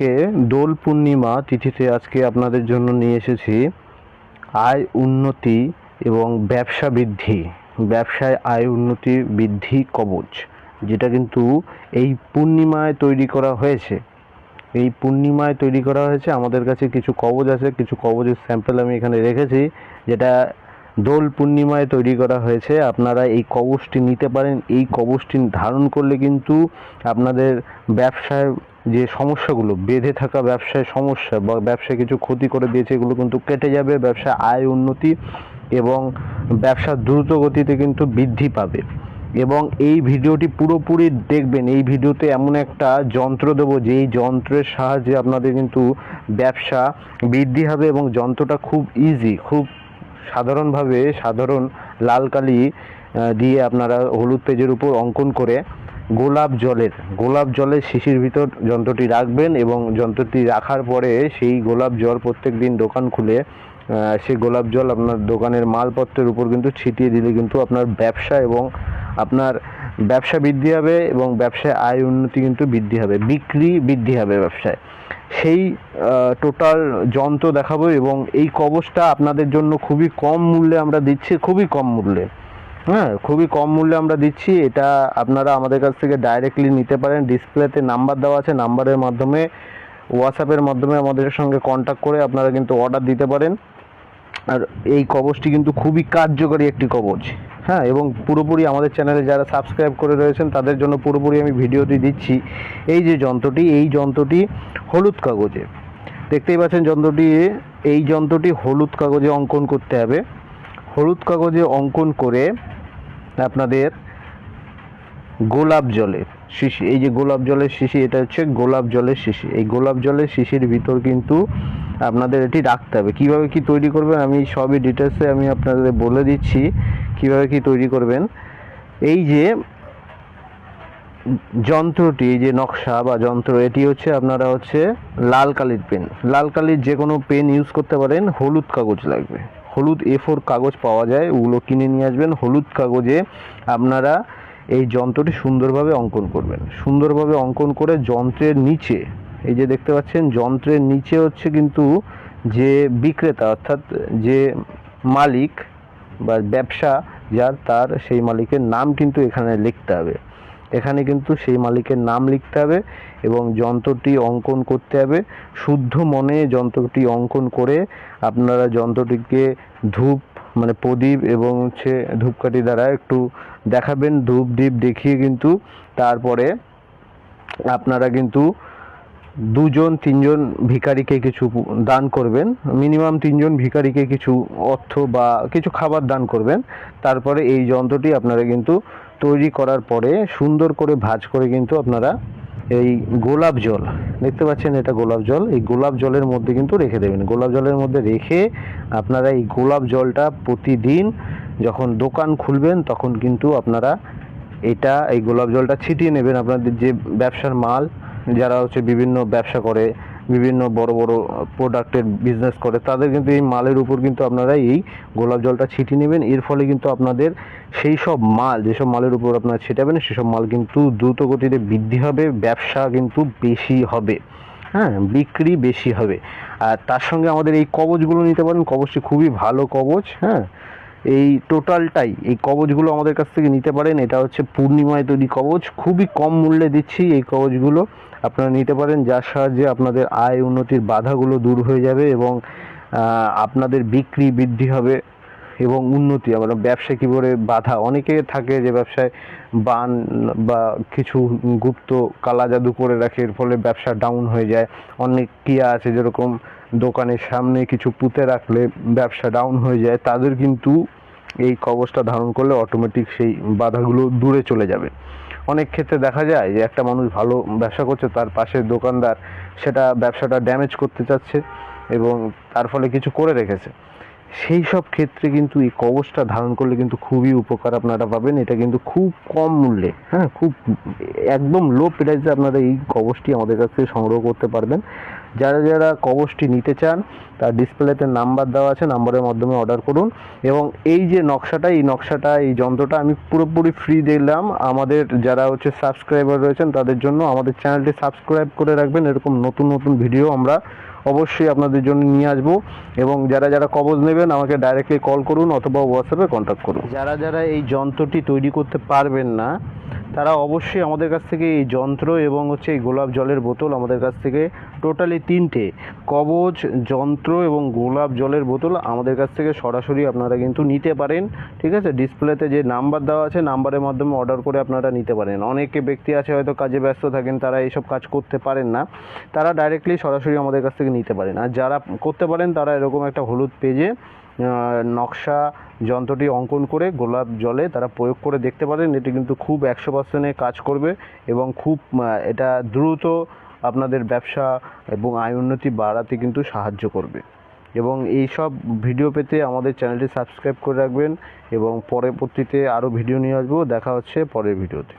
আজকে দোল পূর্ণিমা তিথিতে আজকে আপনাদের জন্য নিয়ে এসেছি আয় উন্নতি এবং ব্যবসা বৃদ্ধি, ব্যবসায় আয় উন্নতি বৃদ্ধি কবচ, যেটা কিন্তু এই পূর্ণিমায় তৈরি করা হয়েছে। এই পূর্ণিমায় তৈরি করা হয়েছে, আমাদের কাছে কিছু কবচ আছে, কিছু কবচের স্যাম্পল আমি এখানে রেখেছি, যেটা দোল পূর্ণিমায় তৈরি করা হয়েছে। আপনারা এই কবচটি নিতে পারেন, এই কবচটি ধারণ করলে কিন্তু আপনাদের ব্যবসায় যে সমস্যাগুলো, বেঁধে থাকা ব্যবসায় সমস্যা বা ব্যবসায় কিছু ক্ষতি করে দিয়েছে, এগুলো কিন্তু কেটে যাবে ব্যবসা আয় উন্নতি এবং ব্যবসা দ্রুত গতিতে কিন্তু বৃদ্ধি পাবে। এবং এই ভিডিওটি পুরোপুরি দেখবেন, এই ভিডিওতে এমন একটা যন্ত্র দেবো, যেই যন্ত্রের সাহায্যে আপনাদের কিন্তু ব্যবসা বৃদ্ধি হবে এবং যন্ত্রটা খুব ইজি খুব সাধারণভাবে সাধারণ লাল কালি দিয়ে আপনারা হলুদ পেজের উপর অঙ্কন করে গোলাপ জলের গোলাপ জলের শিশির ভিতর যন্ত্রটি রাখবেন এবং যন্ত্রটি রাখার পরে সেই গোলাপ জল প্রত্যেক দিন দোকান খুলে সেই গোলাপ জল আপনার দোকানের মালপত্রের উপর কিন্তু ছিটিয়ে দিলে কিন্তু আপনার ব্যবসা এবং আপনার ব্যবসা বৃদ্ধি হবে এবং ব্যবসায় আয় উন্নতি কিন্তু বৃদ্ধি হবে, বিক্রি বৃদ্ধি হবে ব্যবসায়। সেই টোটাল যন্ত্র দেখাবো এবং এই কবচটা আপনাদের জন্য খুবই কম মূল্যে আমরা দিচ্ছি, খুবই কম মূল্যে। হ্যাঁ খুবই কম মূল্যে আমরা দিচ্ছি। এটা আপনারা আমাদের কাছ থেকে ডাইরেক্টলি নিতে পারেন। ডিসপ্লেতে নাম্বার দেওয়া আছে নাম্বারের মাধ্যমে হোয়াটসঅ্যাপের মাধ্যমে আমাদের সঙ্গে কন্ট্যাক্ট করে আপনারা কিন্তু অর্ডার দিতে পারেন। আর এই কবচটি কিন্তু খুবই কার্যকরী একটি কবচ। হ্যাঁ এবং পুরোপুরি আমাদের চ্যানেলে যারা সাবস্ক্রাইব করে রয়েছেন, তাদের জন্য পুরোপুরি আমি ভিডিওটি দিচ্ছি। এই যে যন্ত্রটি, এই যন্ত্রটি হলুদ কাগজে। দেখতেই পাচ্ছেন যন্ত্রটি, এই যন্ত্রটি হলুদ কাগজে অঙ্কন করতে হবে। হলুদ কাগজে অঙ্কন করে আপনাদের গোলাপ জলের শিশি, এই যে গোলাপ জলের শিশি, এটা হচ্ছে গোলাপ জলের শিশি। এই গোলাপ জলের শিশির ভিতর কিন্তু আপনাদের এটি রাখতে হবে। কীভাবে কি তৈরি করবেন? আমি সবই ডিটেলসে আমি আপনাদের বলে দিচ্ছি কীভাবে কি তৈরি করবেন। এই যে যন্ত্রটি, এই যে নকশা বা যন্ত্র, এটি হচ্ছে আপনারা হচ্ছে লাল কালির পেন। লাল কালির যে কোনো পেন ইউজ করতে পারেন, হলুদ কাগজ লাগবে। হলুদ এ ফোর কাগজ পাওয়া যায়, ওগুলো কিনে নিয়ে আসবেন। হলুদ কাগজে আপনারা এই যন্ত্রটি সুন্দরভাবে অঙ্কন করবেন। সুন্দরভাবে অঙ্কন করে যন্ত্রের নিচে, এই যে দেখতে পাচ্ছেন, যন্ত্রের নিচে হচ্ছে কিন্তু যে বিক্রেতা, অর্থাৎ যে মালিক বা ব্যবসা, যার, তার সেই মালিকের নাম কিন্তু এখানে লিখতে হবে। এখানে কিন্তু সেই মালিকের নাম লিখতে হবে এবং যন্ত্রটি অঙ্কন করতে হবে। শুদ্ধ মনে যন্ত্রটি অঙ্কন করে আপনারা যন্ত্রটিকে ধূপ মানে প্রদীপ এবং হচ্ছে ধূপকাঠি দ্বারা একটু দেখাবেন। ধূপ দ্বীপ দেখিয়ে কিন্তু তারপরে আপনারা কিন্তু দুজন, তিনজন ভিখারিকে কিছু দান করবেন। মিনিমাম তিনজন ভিখারিকে কিছু অর্থ বা কিছু খাবার দান করবেন। তারপরে এই যন্ত্রটি আপনারা কিন্তু তৈরি করার পরে সুন্দর করে ভাঁজ করে কিন্তু আপনারা এই গোলাপ জল, দেখতে পাচ্ছেন এটা গোলাপ জল, এই গোলাপ জলের মধ্যে কিন্তু রেখে দেবেন। গোলাপ জলের মধ্যে রেখে আপনারা এই গোলাপ জলটা প্রতিদিন যখন দোকান খুলবেন, তখন কিন্তু আপনারা এটা, এই গোলাপ জলটা ছিটিয়ে নেবেন। আপনাদের যে ব্যবসার মাল, যারা হচ্ছে বিভিন্ন ব্যবসা করে বিভিন্ন বড় বড় প্রোডাক্টের বিজনেস করে, তাদের কিন্তু এই মালের উপর কিন্তু আপনারা এই গোলাপ জলটা ছিটিয়ে নেবেন। এর ফলে কিন্তু আপনাদের সেই সব মাল, যেসব মালের উপর আপনারা ছিটাবেন, সেসব মাল কিন্তু দ্রুত গতিতে বৃদ্ধি হবে, ব্যবসা কিন্তু বেশি হবে। হ্যাঁ বিক্রি বেশি হবে। আর তার সঙ্গে আমাদের এই কবচগুলো নিতে পারেন। কবচটি খুবই ভালো কবচ হ্যাঁ। এই টোটালটাই, এই কবচগুলো আমাদের কাছ থেকে নিতে পারেন। এটা হচ্ছে পূর্ণিমায় তৈরি কবচ। খুবই কম মূল্যে দিচ্ছি এই কবচগুলো। আপনারা নিতে পারেন, যার সাহায্যে আপনাদের আয় উন্নতির বাধাগুলো দূর হয়ে যাবে এবং আপনাদের বিক্রি বৃদ্ধি হবে। এবং উন্নতি, আবার ব্যবসা কী করে বাধা? অনেকে থাকে যে ব্যবসায় বান বা কিছু গুপ্ত কালা জাদু করে রাখে, এর ফলে ব্যবসা ডাউন হয়ে যায়। অনেক কিয়া আছে যেরকম দোকানের সামনে কিছু পুঁতে রাখলে ব্যবসা ডাউন হয়ে যায়। তাদের কিন্তু এই কবচটা ধারণ করলে অটোমেটিক সেই বাধাগুলো দূরে চলে যাবে। অনেক ক্ষেত্রে দেখা যায় যে একটা মানুষ ভালো ব্যবসা করছে, তার পাশের দোকানদার সেটা ব্যবসাটা ড্যামেজ করতে চাচ্ছে এবং তার ফলে কিছু করে রেখেছে। সেই সব ক্ষেত্রে কিন্তু এই কবচটা ধারণ করলে কিন্তু খুবই উপকার আপনারা পাবেন। এটা কিন্তু খুব কম মূল্যে হ্যাঁ খুব একদম লো প্রাইসে আপনারা এই কবচটি আমাদের কাছ থেকে সংগ্রহ করতে পারবেন। যারা যারা কবচটি নিতে চান, তার ডিসপ্লেতে নাম্বার দেওয়া আছে নাম্বারের মাধ্যমে অর্ডার করুন। এবং এই যে নকশাটা, এই নকশাটা, এই যন্ত্রটা আমি পুরোপুরি ফ্রি দিলাম। আমাদের যারা হচ্ছে সাবস্ক্রাইবার রয়েছেন, তাদের জন্য আমাদের চ্যানেলটি সাবস্ক্রাইব করে রাখবেন। এরকম নতুন নতুন ভিডিও আমরা অবশ্যই আপনাদের জন্য নিয়ে আসব এবং যারা যারা কবজ নেবেন, আমাকে ডাইরেক্টলি কল করুন অথবা হোয়াটসঅ্যাপে কন্ট্যাক্ট করুন। যারা যারা এই যন্ত্রটি তৈরি করতে পারবেন না তারা অবশ্যই আমাদের কাছ থেকে এই যন্ত্র এবং হচ্ছে এই গোলাপ জলের বোতল আমাদের কাছ থেকে টোটালি তিনটে। কবজ, যন্ত্র এবং গোলাপ জলের বোতল আমাদের কাছ থেকে সরাসরি আপনারা কিন্তু নিতে পারেন, ঠিক আছে? ডিসপ্লেতে যে নাম্বার দেওয়া আছে, নাম্বারের মাধ্যমে অর্ডার করে আপনারা নিতে পারেন। অনেকে ব্যক্তি আছে হয়তো কাজে ব্যস্ত থাকেন, তারা এইসব কাজ করতে পারেন না। তারা ডাইরেক্টলি সরাসরি আমাদের কাছ থেকে নিতে পারেন। আর যারা করতে পারেন, তারা এরকম একটা হলুদ পেজে নকশা যন্ত্রটি অঙ্কন করে গোলাপ জলে তারা প্রয়োগ করে দেখতে পারেন। এটি কিন্তু খুব একশো পার্সেন্টে কাজ করবে এবং খুব এটা দ্রুত আপনাদের ব্যবসা এবং আয় উন্নতি বাড়াতে কিন্তু সাহায্য করবে। এবং এই সব ভিডিও পেতে আমাদের চ্যানেলটি সাবস্ক্রাইব করে রাখবেন এবং পরবর্তীতে আরও ভিডিও নিয়ে আসব। দেখা হচ্ছে পরের ভিডিওতে।